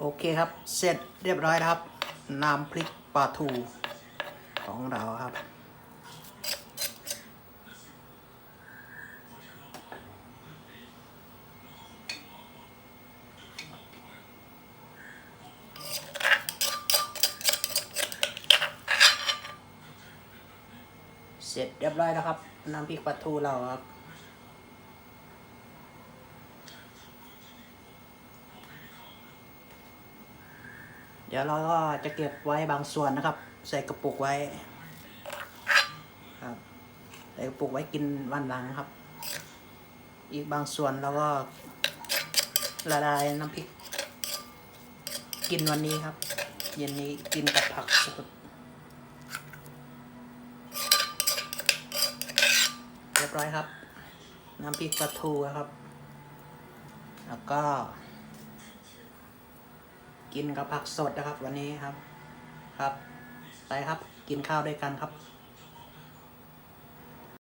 โอเคครับ เสร็จเรียบร้อยครับ น้ำพริกปลาทูของเราครับ เสร็จเรียบร้อยแล้วครับ น้ำพริกปลาทูเราครับ เดี๋ยวเราก็จะเก็บไว้บางส่วนนะครับ ใส่กระปุกไว้ครับใส่กระปุกไว้กินวันหลังครับ อีกบางส่วนเราก็ละลายน้ำพริก กินวันนี้ครับ เย็นนี้กินกับผักสดเรียบร้อยครับ น้ำพริกปลาทูครับ แล้วก็ กินกับผักสดนะครับวันนี้ครับ ครับ ไปครับกินข้าวด้วยกันครับ